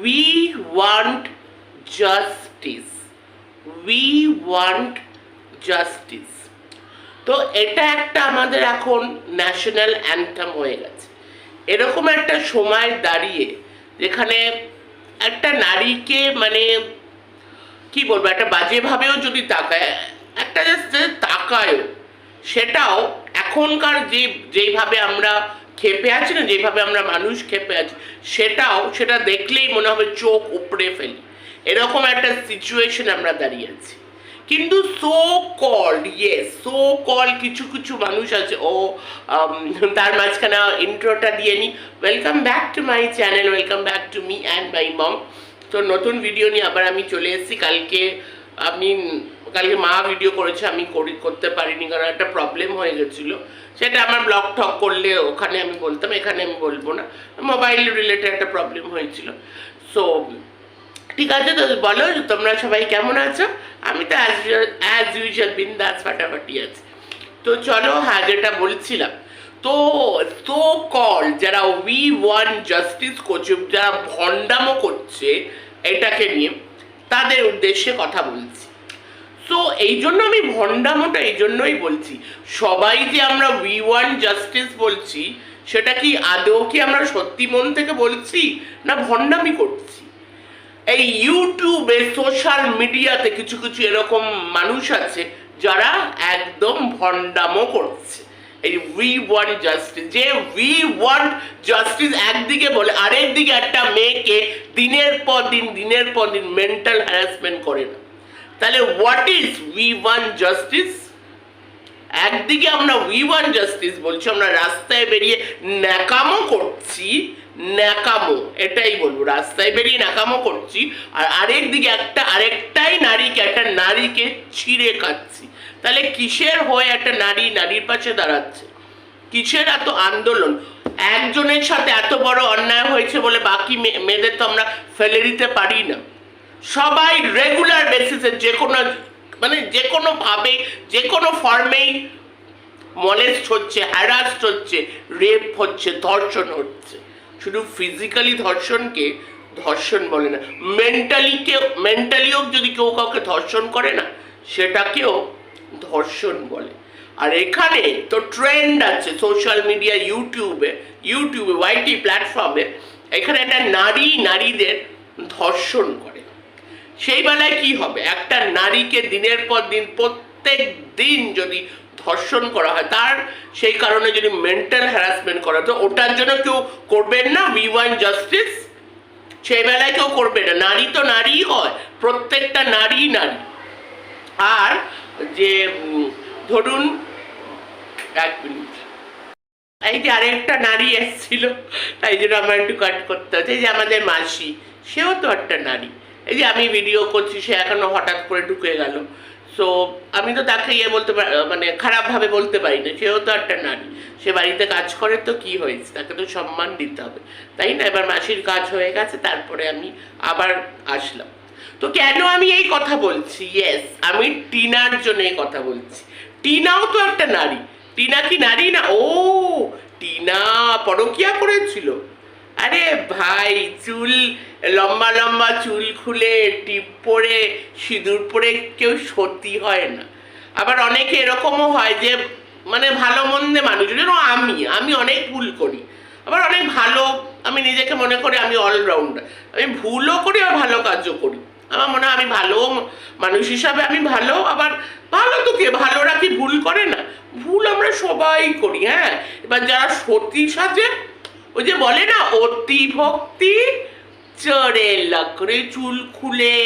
We want justice we want justice তো এটা একটা আমাদের এখন ন্যাশনাল অ্যান্থাম হয়ে গেছে। এরকম একটা সময় দাঁড়িয়ে যেখানে একটা নারীকে মানে কি বলব, একটা বাজেভাবেও যদি তাকায়, একটা জাস্ট তাকায়ও, সেটাও এখনকার যে যেইভাবে আমরা খেপে আছি না, যেভাবে আমরা মানুষ খেপে আছি, সেটাও, সেটা দেখলেই মনে হবে চোখ উপড়ে ফেলি। এরকম একটা সিচুয়েশন আমরা দাঁড়িয়ে আছি। কিন্তু so called yes so call কিছু কিছু মানুষ আছে, ও তার মাঝখানে ইন্ট্রোটা দিয়ে নি। Welcome back to my channel welcome back to me and my mom তো নতুন ভিডিও নিয়ে আবার আমি চলে এসেছি। কালকে আমি কালকে মা ভিডিও করেছে, আমি করি, করতে পারিনি, কারণ একটা প্রবলেম হয়ে গেছিল। সেটা আমার ব্লগ ঠক করলে ওখানে আমি বলতাম, এখানে আমি বলব না। মোবাইল রিলেটেড একটা প্রবলেম হয়েছিল। সো ঠিক আছে, তো বলো, তোমরা সবাই কেমন আছো? আমি তো অ্যাজ অ্যাজ ইউজুয়াল বিন্দাস ফাটাফাটি আছি। তো চলো হ্যাঁ যেটা বলছিলাম। তো সো কল যারা উই ওয়ান জাস্টিস করছে, যারা ভণ্ডামো করছে, এটাকে নিয়ে তাদের উদ্দেশ্যে কথা বলছি। তো এই জন্য আমি ভণ্ডামোটা এই জন্যই বলছি। সবাই যে আমরা উই ওয়ান জাস্টিস বলছি, সেটা কি আদৌ কি আমরা সত্যি মন থেকে বলছি না ভণ্ডামি করছি? এই ইউটিউবে সোশ্যাল মিডিয়াতে কিছু কিছু এরকম মানুষ আছে যারা একদম ভণ্ডামো করছে। এই উই জাস্টিস যে উই জাস্টিস একদিকে বলে, আরেকদিকে একটা মেয়েকে দিনের পর দিন, দিনের পর দিন মেন্টাল হ্যারাসমেন্ট তাহলে what is we want justice একদিকে আমরা উই ওয়ান জাস্টিস বলছি, আমরা রাস্তায় বেরিয়ে ন্যাকামো করছি ন্যাকামো, এটাই বলব। রাস্তায় বেরিয়ে ন্যাকামো করছি, আর আরেক দিকে একটা, আরেকটাই নারীকে, একটা নারীকে ছিঁড়ে খাচ্ছি। তাহলে কিসের হয়ে একটা নারী নারীর পাশে দাঁড়াচ্ছে? কিসের এত আন্দোলন? একজনের সাথে এত বড় অন্যায় হয়েছে বলে বাকি মেয়ে- মেয়েদের তো আমরা ফেলে দিতে পারি না। সবাই রেগুলার বেসিসে যে কোনো মানে যে কোনো ভাবে, যে কোনো ফর্মেই মলেস্ট হচ্ছে হ্যারাস্ট হচ্ছে রেপ হচ্ছে, ধর্ষণ হচ্ছে। শুধু ফিজিক্যালি ধর্ষণকে ধর্ষণ বলে না মেন্টালি কেউ মেন্টালিও যদি কেউ কাউকে ধর্ষণ করে না, সেটাকেও ধর্ষণ বলে। আর এখানে তো ট্রেন্ড আছে সোশ্যাল মিডিয়া ইউটিউবে ইউটিউবে ওয়াইটি প্ল্যাটফর্মে এখানে একটা নারী, নারীদের ধর্ষণ করে। সেই বেলায় কি হবে? একটা নারীকে দিনের পর দিন, প্রত্যেক দিন যদি ধর্ষণ করা হয়, তার সেই কারণে যদি মেন্টাল হ্যারাসমেন্ট করা তো ওটার জন্য কেউ করবেন না? উই ওয়ান জাস্টিস সেই বেলায় কেউ করবে না। নারী তো নারী হয়, প্রত্যেকটা নারী নারী। আর যে ধরুন, এক মিনিট এই যে আরেকটা নারী এসেছিল, তাই জন্য আমার একটু কাট করতে হচ্ছে। যে আমাদের মাসি, সেও তো একটা নারী। এই যে আমি ভিডিও করছি, সে এখনও হঠাৎ করে ঢুকে গেল। সো আমি তো তাকে ইয়ে বলতে পার মানে খারাপভাবে বলতে পারি না, সেও তো একটা নারী। সে বাড়িতে কাজ করে তো কি হয়েছে? তাকে তো সম্মান দিতে হবে। তাই না? এবার মাসির কাজ হয়ে গেছে, তারপরে আমি আবার আসলাম। তো কেন আমি এই কথা বলছি? ইয়েস আমি টিনার জন্য এই কথা বলছি। টিনাও তো একটা নারী। টিনা কি নারী না? ও, টিনা পরকিয়া করেছিল। আরে ভাই, চুল, লম্বা লম্বা চুল খুলে, টিপ পরে, সিঁদুর পরে কেউ সত্যি হয় না। আবার অনেকে এরকমও হয় যে মানে ভালো মন্দে মানুষ, যেন আমি আমি অনেক ভুল করি। আবার অনেক ভালো, আমি নিজেকে মনে করি আমি অলরাউন্ডার আমি ভুলও করি আর ভালো কাজও করি। আমার মনে হয় আমি ভালো মানুষ হিসাবে আমি ভালো, আবার ভালো তো কে? ভালোরা কি ভুল করে না? ভুল আমরা সবাই করি হ্যাঁ? এবার যারা সতী সাজে ওই যে বলে না অতি ভক্তি চড়ে লাকড়ে চুল খুলে,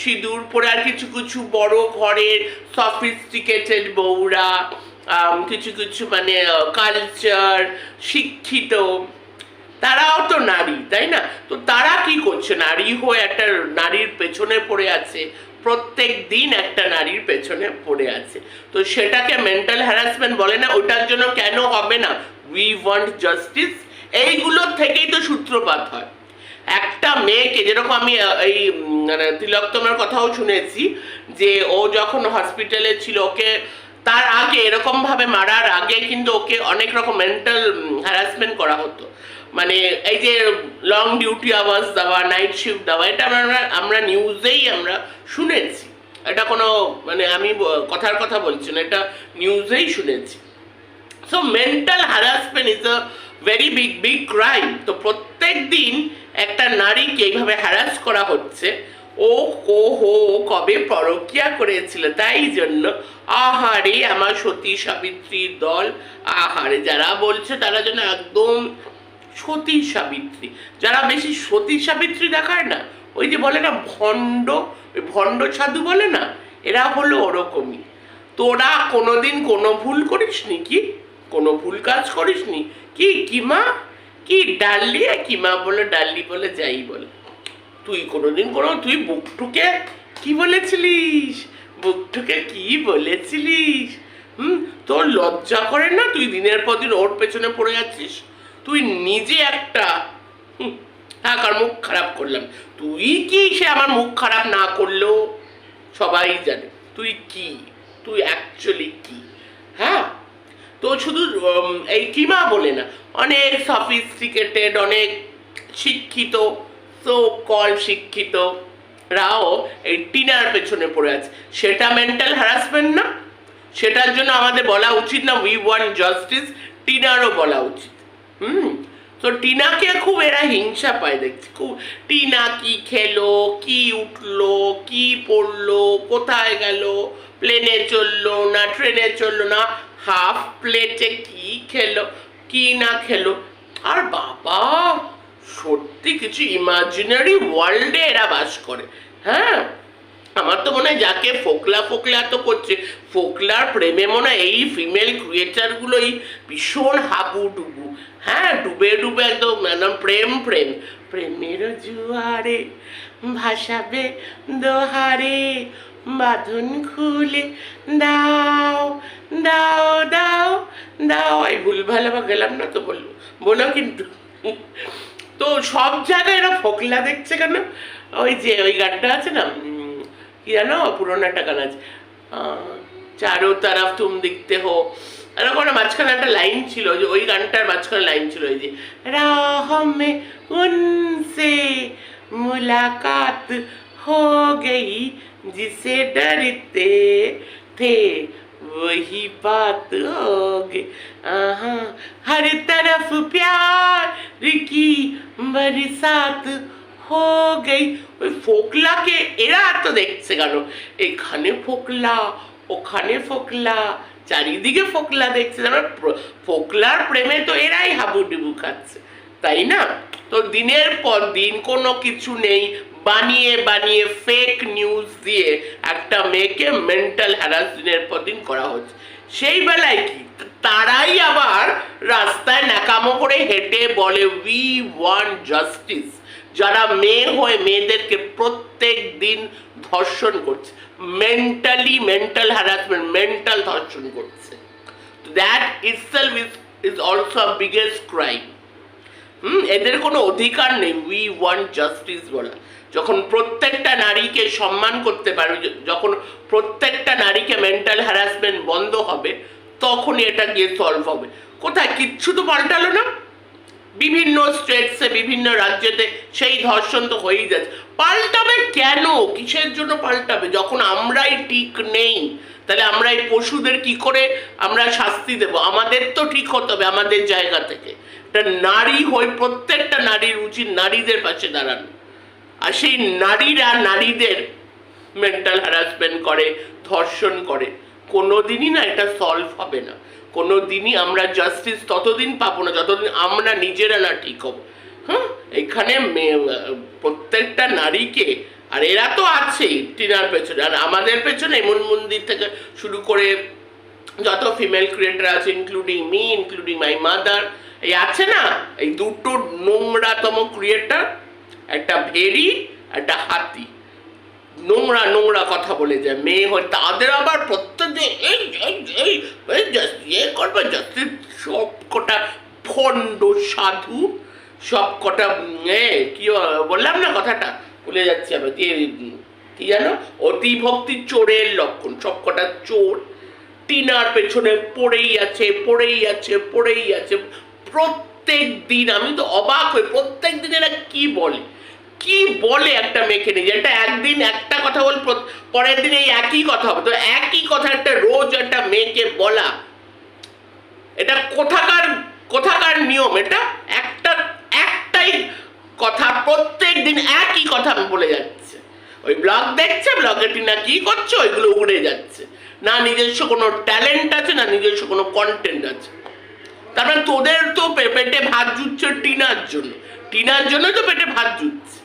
সিঁদুর পরে আর কিছু কিছু বড় ঘরের সফিস্টিকেটেড বউরা কিছু কিছু মানে কালচার শিক্ষিত, তারাও তো নারী, তাই না? তো তারা কি করছে? নারী হয়ে একটা নারীর পেছনে পড়ে আছে, প্রত্যেক দিন একটা নারীর পেছনে পড়ে আছে। তো সেটাকে মেন্টাল হ্যারাসমেন্ট বলে না, ওটার জন্য কেন হবে না? উই ওয়ান্ট জাস্টিস এইগুলোর থেকেই তো সূত্রপাত হয়। একটা মেয়েকে, যেরকম আমি এই মানে তিলোত্তমার কথাও শুনেছি, যে ও যখন হসপিটালে ছিল, ওকে তার আগে এরকম ভাবে মারার আগে কিন্তু ওকে অনেক রকম মেন্টাল হ্যারাসমেন্ট করা হতো। মানে এই যে লং ডিউটি আওয়ার্স দেওয়া নাইট শিফট দেওয়া, এটা আমরা আমরা নিউজেই আমরা শুনেছি। এটা কোনো মানে আমি কথার কথা বলছি না, এটা নিউজেই শুনেছি। So mental harassment is a very big big crime তো প্রত্যেক দিন একটা নারীকে এইভাবে হ্যারাস করা হচ্ছে। ও ও হো কবে পরকিয়া করেছিল তাই জন্য, আহারে আমার সতী সাবিত্রীর দল, আহারে যারা বলছে তারা যেন একদম সতী সাবিত্রী। যারা বেশি সতী সাবিত্রী দেখায় না, ওই যে বলে না, ভণ্ড, ওই ভণ্ড সাধু বলে না, এরা হলো ওরকমই। তোরা কোনোদিন কোনো ভুল করিস করিসনি কি? কোনো ভুল কাজ করিসনি? কি কিমা কি, ডাললি কিমা বলে, ডাললি বলে, যাই বলে। তুই কোনোদিন কোনো, তুই বুকটুকে কি বলেছিলিস? বুকটুকে কি বলেছিলিস? হুম, তোর লজ্জা করে না তুই দিনের পর দিন ওর পেছনে পড়ে যাচ্ছিস? তুই নিজে একটা হ্যাঁ কার মুখ খারাপ করলাম। তুই কি সে আমার মুখ খারাপ না করলেও সবাই জানে। তুই কি? তুই অ্যাকচুয়ালি কি? এই কিমা বলে না, অনেক সফিস্টিকেটেড অনেক শিক্ষিত সো কল শিক্ষিত রাও এই টিনার পেছনে পড়ে আছে। সেটা মেন্টাল হ্যারাসমেন্ট না, সেটার জন্য আমাদের বলা উচিত না উই ওয়ান্ট জাস্টিস টিনারও বলা উচিত। হুম, তো টিনাকে খুব এরা হিংসা পায় দেখছি। খুব টিনা কি খেলো, কি উঠল, কি পড়ল, কোথায় গেল প্লেনে চলল না ট্রেনে চলল না হাফ প্লেটে কি খেলো, কি না খেলো? আর বাবা, সত্যি কিছু ইমাজিনারি ওয়ার্ল্ডে এরা বাস করে হ্যাঁ? আমার তো মনে হয় যাকে ফোকলা ফোকলা তো করছে, ফোকলার প্রেমে মনে হয় এই ফিমেল ক্রিয়েটারগুলোই ভীষণ হাবু ডুবু হ্যাঁ? ডুবে ডুবে একদম একদম প্রেম প্রেম। প্রেমের জুয়ারে ভাসাবে দোহারে বাঁধন খুলে দাও দাও দাও দাও এই ভুলভাল আবার গেলাম না তো বলব বোনা কিন্তু তো সব জায়গায় এরা ফোকলা দেখছে কেন? ওই যে ওই গানটা আছে না কি জানো? পুরোনো একটা গান আছে। চারো তারা তুম দেখতে হো। এরকম মাঝখানে একটা লাইন ছিল যে ওই গানটার মাঝখানে লাইন ছিল ওই যে রাহমে উনসে মুলাকাত হো গেই जिसे डरते थे वही बात हो गई आहा, हर तरफ प्यार की बरसात हो गई ওই ফোকলাকে এরা তো দেখছে কেন এখানে ফোকলা ওখানে ফোকলা চারিদিকে ফোকলা দেখছে যেন প্র- ফোকলার প্রেমে তো এরাই হাবুডুবু খাচ্ছে তাই না তো দিনের পর দিন কোনো কিছু নেই বানিয়ে বানিয়ে ফেক নিউজ দিয়ে একটা মেয়েকে মেন্টাল হ্যারাস দিনের পর দিন করা হচ্ছে। সেই বেলায় কি? তারাই আবার রাস্তায় ন্যাকামো করে হেঁটে বলে উই ওয়ান জাস্টিস যারা মেয়ে হয়ে মেয়েদেরকে প্রত্যেক দিন ধর্ষণ করছে মেন্টালি মেন্টাল হ্যারাসমেন্ট মেন্টাল ধর্ষণ করছে। That itself is is also a biggest crime hmm? এদের কোনো অধিকার নেই উই ওয়ান্ট জাস্টিস বলা। যখন প্রত্যেকটা নারীকে সম্মান করতে পারবে যখন প্রত্যেকটা নারীকে মেন্টাল হ্যারাসমেন্ট বন্ধ হবে, তখনই এটা গিয়ে সলভ হবে। কোথায়? কিচ্ছু তো পাল্টালো না। বিভিন্ন স্টেটসে বিভিন্ন রাজ্যেতে সেই ধর্ষণ তো হয়েই যাচ্ছে। পাল্টাবে কেন? কিসের জন্য পাল্টাবে? যখন আমরাই ঠিক নেই, তাহলে আমরা এই পশুদের কি করে আমরা শাস্তি দেব? আমাদের তো ঠিক হতে হবে আমাদের জায়গা থেকে। একটা নারী হয়ে প্রত্যেকটা নারীর উচিত নারীদের পাশে দাঁড়ানো। আর সেই নারীরা নারীদের মেন্টাল হ্যারাসমেন্ট করে, ধর্ষণ করে। কোনো দিনই না এটা সলভ হবে না। কোনো দিনই আমরা জাস্টিস ততদিন পাবো না যতদিন আমরা নিজেরা না ঠিক হব। হ্যাঁ? এখানে প্রত্যেকটা নারীকে, আর এরা তো আছেই টিনার পেছনে, আর আমাদের পেছনে এমন মন্দির থেকে শুরু করে যত ফিমেল ক্রিয়েটার আছে including me including my mother এই আছে না? এই দুটো নোংরাতম ক্রিয়েটার একটা ভেরি একটা হাতি। নোংরা নোংরা কথা বলে যায়। মেয়ে হয় তাদের আবার প্রত্যেক যে এই এই ইয়ে করবে জাস্টিস সব কটা ভণ্ড সাধু সব কটা এ, কি বললাম না কথাটা? ভুলে যাচ্ছি আমি। কি কি জানো? অতি ভক্তি চোরের লক্ষণ। সব কটা চোর টিনার পেছনে পড়েই আছে পড়েই আছে পড়েই আছে। প্রত্যেক দিন আমি তো অবাক হই। প্রত্যেক দিন এরা কি বলে? কি বলে একটা মেয়েকে নিয়ে? যেটা একদিন একটা কথা বল পরের দিন এই একই কথা হবে। তো একই কথা একটা রোজ একটা মেয়েকে বলা। এটা কোথাকার কোথাকার নিয়ম? এটা একটা, একটাই কথা, প্রত্যেক দিন একই কথা বলে যাচ্ছে। ওই ব্লগ দেখছে, ব্লগে টিনা কি করছে, ওইগুলো উড়ে যাচ্ছে। না নিজস্ব কোনো ট্যালেন্ট আছে, না নিজস্ব কোনো কন্টেন্ট আছে। তার মানে তোদের তো পেটে ভাত জুটছে টিনার জন্য। টিনার জন্য তো পেটে ভাত জুটছে।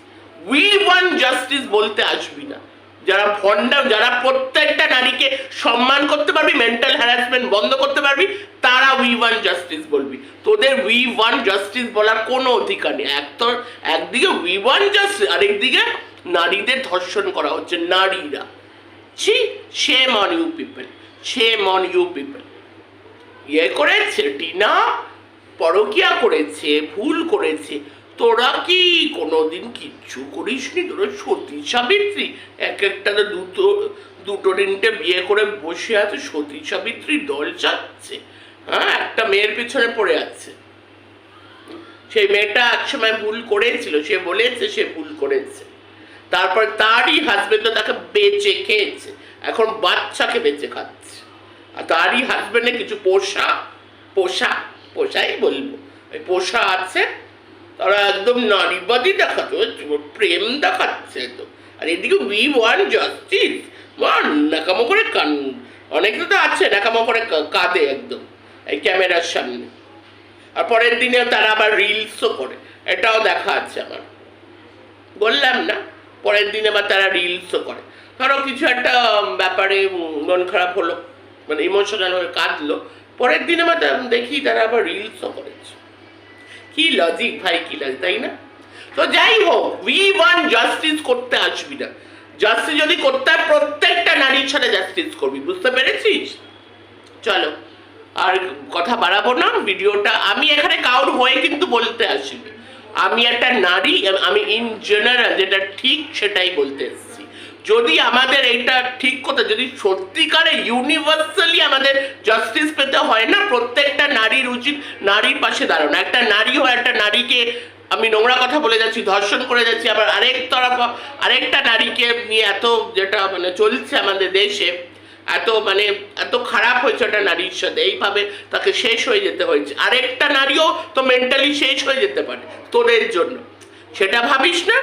উই ওয়ান জাস্টিস বলতে আসবি না। যারা ভন্ডা যারা প্রত্যেকটা নারীকে সম্মান করতে পারবি মেন্টাল হ্যারাসমেন্ট বন্ধ করতে পারবি, তারা উই ওয়ান জাস্টিস বলবি। তোদের উই ওয়ান জাস্টিস বলার কোনো অধিকার নেই। এক তো একদিকে উই ওয়ান জাস্টিস আরেকদিকে নারীদের ধর্ষণ করা হচ্ছে, নারীরা। ছি shame on you people shame on you people ইয়ে করেছে, টিনা, পরকিয়া করেছে, ভুল করেছে। তোরা কি কোনোদিন কিচ্ছু করিসনি? তোরা সতী সাবিত্রী। এক একটা দুটো দুটো তিনটে বিয়ে করে বসে আছে, সতী সাবিত্রী দল চাচ্ছে। হ্যাঁ একটা মেয়ের পিছনে পড়ে আছে। সেই মেয়েটা একসময় ভুল করেছিল, সে বলেছে সে ভুল করেছে। তারপর তারই হাজবেন্ড তাকে বেঁচে খেয়েছে। এখন বাচ্চাকে বেঁচে খাচ্ছে। আর তারই হাজবেন্ডে কিছু পোষা পোষা, পোষাই বলব। ওই পোষা আছে তারা একদম নারীবাদী দেখাতো প্রেম দেখাচ্ছে তো। আর এদিকে উই ওয়ান জাস্টিস মান নাকামো করে কান, অনেকে তো আছে নাকামো করে কাঁদে একদম, এই ক্যামেরার সামনে। আর পরের দিনে তারা আবার রিলসও করে, এটাও দেখা আছে আমার। বললাম না, পরের দিনে আবার তারা রিলসও করে। ধরো কিছু একটা ব্যাপারে মন খারাপ হলো মানে ইমোশনাল হয়ে কাঁদলো, পরের দিনে আবার দেখি তারা আবার রিলসও করেছে। কি লজিক ভাই, কি লজিক তাই না? তো যাই হোক উই ওয়ান জাস্টিস করতে আসবি না। জাস্টিস যদি করতে হয়, প্রত্যেকটা নারীর সাথে জাস্টিস করবি, বুঝতে পেরেছিস? চলো, আর কথা বাড়াবো না, ভিডিওটা আমি এখানে কাউর হয়ে কিন্তু বলতে আসিনি। আমি একটা নারী, আমি ইন জেনারেল যেটা ঠিক সেটাই বলতে এসেছি যদি আমাদের এটা ঠিক করতে, যদি সত্যিকারে ইউনিভার্সালি আমাদের জাস্টিস পেতে হয় না, প্রত্যেকটা নারীর উচিত নারীর পাশে দাঁড়ানো। একটা নারী হয়, একটা নারীকে আমি নোংরা কথা বলে যাচ্ছি, ধর্ষণ করে যাচ্ছি, আবার আরেক তরফ, আরেকটা নারীকে নিয়ে এত যেটা মানে চলছে আমাদের দেশে, এত মানে এত খারাপ হয়েছে একটা নারীর সাথে, এইভাবে তাকে শেষ হয়ে যেতে হয়েছে। আরেকটা নারীও তো মেন্টালি শেষ হয়ে যেতে পারে, তোদের জন্য। সেটা ভাবিস না?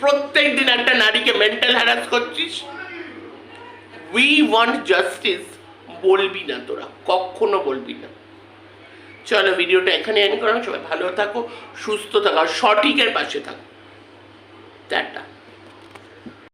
প্রত্যেক দিন একটা নারীকে মেন্টাল হ্যারাস করছিস? উই ওয়ান্ট জাস্টিস বলবি না তোরা, কখনো বলবি না। চলো ভিডিওটা এখানে এন্ড করা সবাই ভালো থাকো, সুস্থ থাকো সঠিকের পাশে থাকো। টাটা।